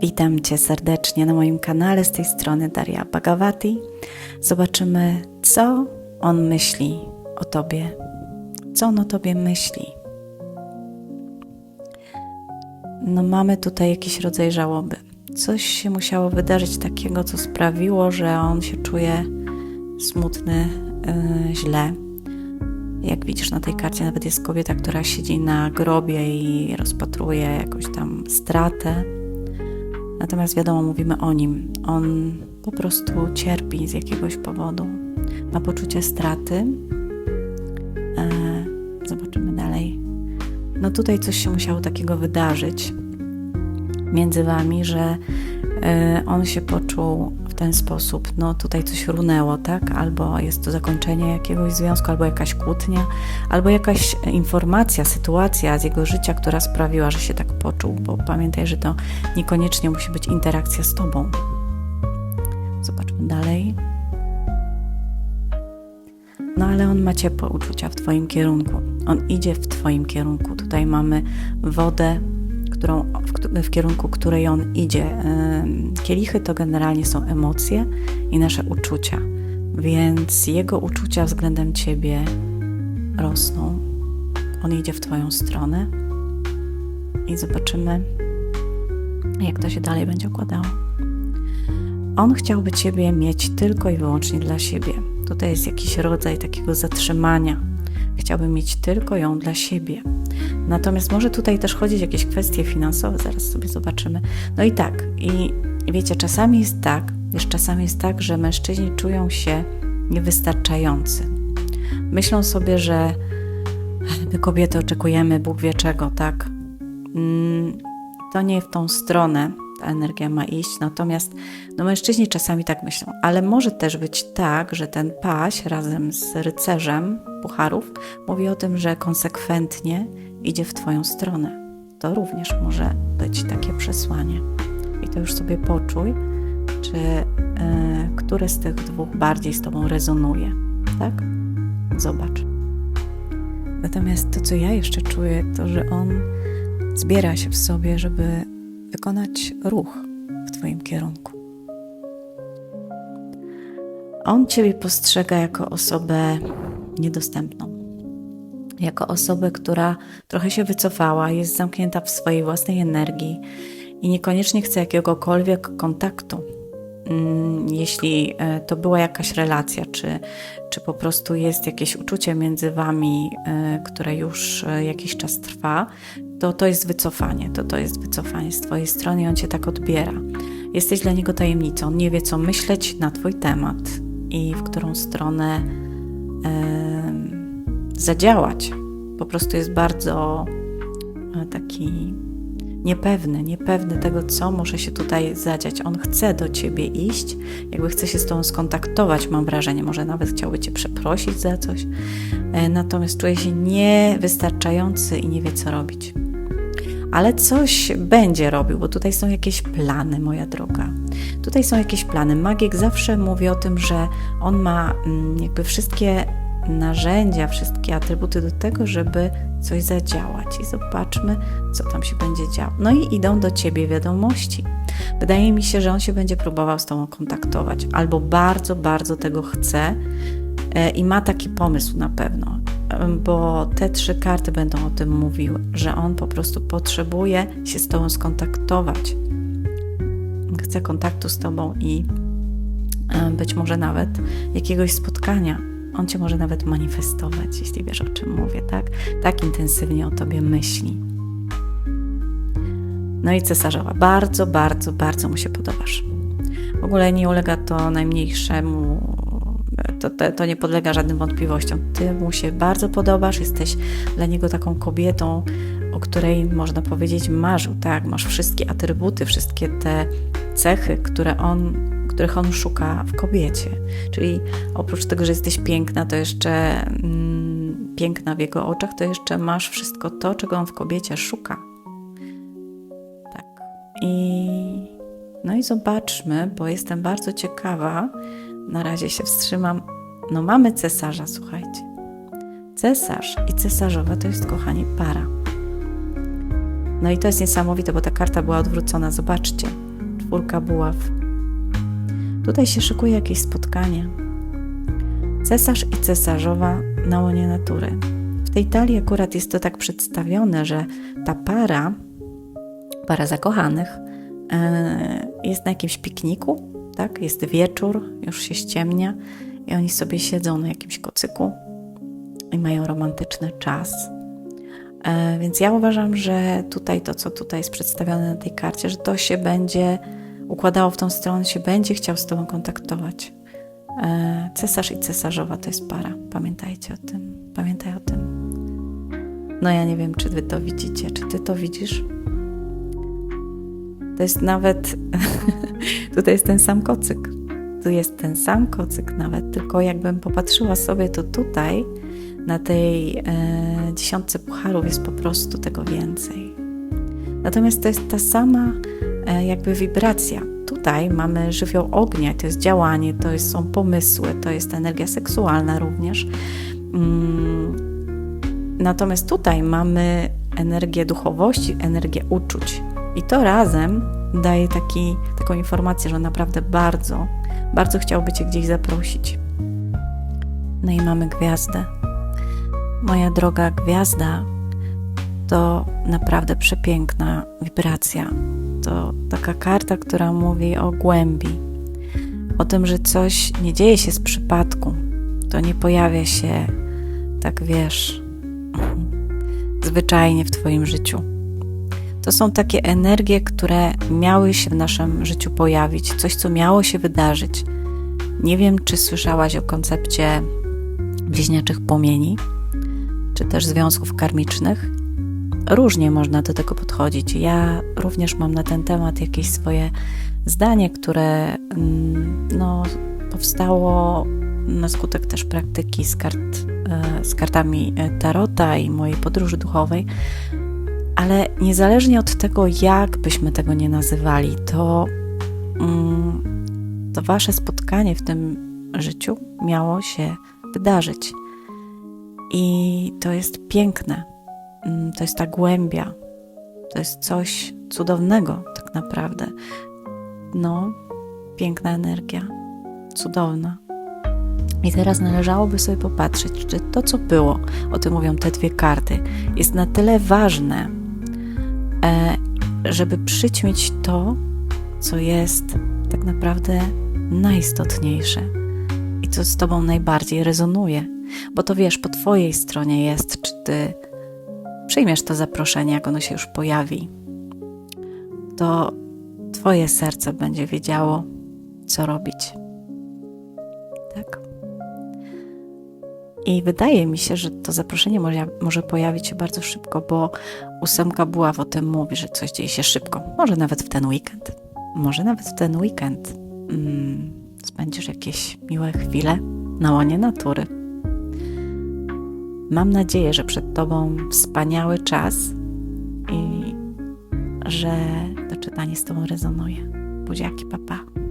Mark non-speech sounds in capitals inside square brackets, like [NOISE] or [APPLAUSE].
Witam Cię serdecznie na moim kanale z tej strony Daria Bhagavati. Zobaczymy, co on myśli o Tobie, co on o Tobie myśli. No, mamy tutaj jakiś rodzaj żałoby. Coś się musiało wydarzyć takiego, co sprawiło, że on się czuje smutny, yy, źle. Jak widzisz na tej karcie, nawet jest kobieta, która siedzi na grobie i rozpatruje jakąś tam stratę. Natomiast wiadomo, mówimy o nim. On po prostu cierpi z jakiegoś powodu. Ma poczucie straty. E, zobaczymy dalej. No tutaj coś się musiało takiego wydarzyć między wami, że e, on się poczuł w ten sposób. No tutaj coś runęło, tak? Albo jest to zakończenie jakiegoś związku, albo jakaś kłótnia, albo jakaś informacja, sytuacja z jego życia, która sprawiła, że się tak poczuł. Bo pamiętaj, że to niekoniecznie musi być interakcja z tobą. Zobaczmy dalej. No ale on ma ciepłe uczucia w Twoim kierunku. On idzie w Twoim kierunku. Tutaj mamy wodę, którą, w, w kierunku której on idzie. Kielichy to generalnie są emocje i nasze uczucia, więc jego uczucia względem Ciebie rosną. On idzie w Twoją stronę i zobaczymy, jak to się dalej będzie układało. On chciałby Ciebie mieć tylko i wyłącznie dla siebie. Tutaj jest jakiś rodzaj takiego zatrzymania. Chciałby mieć tylko ją dla siebie. Natomiast może tutaj też chodzić jakieś kwestie finansowe, zaraz sobie zobaczymy. No i tak, i wiecie, czasami jest tak, wiesz, czasami jest tak, że mężczyźni czują się niewystarczający. Myślą sobie, że my kobiety oczekujemy Bóg wie czego, tak? Mm, To nie w tą stronę ta energia ma iść, natomiast no mężczyźni czasami tak myślą, ale może też być tak, że ten paś razem z rycerzem pucharów mówi o tym, że konsekwentnie idzie w Twoją stronę. To również może być takie przesłanie. I to już sobie poczuj, czy y, które z tych dwóch bardziej z Tobą rezonuje. Tak? Zobacz. Natomiast to, co ja jeszcze czuję, to, że on zbiera się w sobie, żeby wykonać ruch w Twoim kierunku. On Ciebie postrzega jako osobę niedostępną jako osobę, która trochę się wycofała, jest zamknięta w swojej własnej energii i niekoniecznie chce jakiegokolwiek kontaktu. Mm, Jeśli e, to była jakaś relacja, czy, czy po prostu jest jakieś uczucie między wami, e, które już e, jakiś czas trwa, to to jest wycofanie. To to jest wycofanie z Twojej strony i on Cię tak odbiera. Jesteś dla niego tajemnicą. On nie wie, co myśleć na Twój temat i w którą stronę. Zadziałać. Po prostu jest bardzo taki niepewny, niepewny tego, co może się tutaj zadziać. On chce do ciebie iść, jakby chce się z tobą skontaktować, mam wrażenie, może nawet chciałby cię przeprosić za coś, e, natomiast czuje się niewystarczający i nie wie, co robić. Ale coś będzie robił, bo tutaj są jakieś plany, moja droga. Tutaj są jakieś plany. Magik zawsze mówi o tym, że on ma mm, jakby wszystkie narzędzia, wszystkie atrybuty do tego, żeby coś zadziałać. I zobaczmy, co tam się będzie działo. No i idą do ciebie wiadomości. Wydaje mi się, że on się będzie próbował z tobą kontaktować, albo bardzo, bardzo tego chce e, i ma taki pomysł na pewno, bo te trzy karty będą o tym mówiły, że on po prostu potrzebuje się z tobą skontaktować. Chce kontaktu z tobą i e, być może nawet jakiegoś spotkania on cię może nawet manifestować, jeśli wiesz o czym mówię, tak? Tak intensywnie o tobie myśli. No i cesarzowa. Bardzo, bardzo, bardzo mu się podobasz. W ogóle nie ulega to najmniejszemu, to, to, to nie podlega żadnym wątpliwościom. Ty mu się bardzo podobasz, jesteś dla niego taką kobietą, o której można powiedzieć marzył, tak? Masz wszystkie atrybuty, wszystkie te cechy, które on których on szuka w kobiecie. Czyli oprócz tego, że jesteś piękna, to jeszcze mm, piękna w jego oczach, to jeszcze masz wszystko to, czego on w kobiecie szuka. Tak. I no i zobaczmy, bo jestem bardzo ciekawa. Na razie się wstrzymam. No mamy cesarza, słuchajcie. Cesarz i cesarzowa to jest, kochani, para. No i to jest niesamowite, bo ta karta była odwrócona. Zobaczcie czwórka buław. Tutaj się szykuje jakieś spotkanie. Cesarz i cesarzowa na łonie natury. W tej talii akurat jest to tak przedstawione, że ta para, para zakochanych, e, jest na jakimś pikniku, tak? Jest wieczór, już się ściemnia i oni sobie siedzą na jakimś kocyku i mają romantyczny czas. E, Więc ja uważam, że tutaj to, co tutaj jest przedstawione na tej karcie, że to się będzie układało w tą stronę, się będzie chciał z Tobą kontaktować. E, Cesarz i cesarzowa to jest para. Pamiętajcie o tym. Pamiętaj o tym. No ja nie wiem, czy Wy to widzicie. Czy Ty to widzisz? To jest nawet... [LAUGHS] tutaj jest ten sam kocyk. Tu jest ten sam kocyk nawet, tylko jakbym popatrzyła sobie, to tutaj na tej e, dziesiątce pucharów jest po prostu tego więcej. Natomiast to jest ta sama jakby wibracja. Tutaj mamy żywioł ognia, to jest działanie, to jest, są pomysły, to jest energia seksualna również. Mm, natomiast tutaj mamy energię duchowości, energię uczuć. I to razem daje taki, taką informację, że naprawdę bardzo, bardzo chciałby Cię gdzieś zaprosić. No i mamy gwiazdę. Moja droga gwiazda to naprawdę przepiękna wibracja. To taka karta, która mówi o głębi, o tym, że coś nie dzieje się z przypadku. To nie pojawia się tak, wiesz, [LAUGHS] zwyczajnie w Twoim życiu. To są takie energie, które miały się w naszym życiu pojawić, coś, co miało się wydarzyć. Nie wiem, czy słyszałaś o koncepcie bliźniaczych płomieni, czy też związków karmicznych. Różnie można do tego podchodzić. Ja również mam na ten temat jakieś swoje zdanie, które mm, no, powstało na skutek też praktyki z, kart, e, z kartami Tarota i mojej podróży duchowej. Ale niezależnie od tego, jak byśmy tego nie nazywali, to, mm, to wasze spotkanie w tym życiu miało się wydarzyć. I to jest piękne. Mm, To jest ta głębia. To jest coś cudownego, tak naprawdę. No, piękna energia, cudowna. I teraz należałoby sobie popatrzeć, czy to, co było, o tym mówią te dwie karty, jest na tyle ważne, e, żeby przyćmić to, co jest tak naprawdę najistotniejsze i co z Tobą najbardziej rezonuje. Bo to wiesz, po Twojej stronie jest, czy Ty przyjmiesz to zaproszenie, jak ono się już pojawi. To Twoje serce będzie wiedziało, co robić. Tak? I wydaje mi się, że to zaproszenie może, może pojawić się bardzo szybko, bo ósemka buław o tym mówi, że coś dzieje się szybko. Może nawet w ten weekend. Może nawet w ten weekend mm, spędzisz jakieś miłe chwile na łonie natury. Mam nadzieję, że przed Tobą wspaniały czas i że to czytanie z Tobą rezonuje. Buziaki, papa. Pa.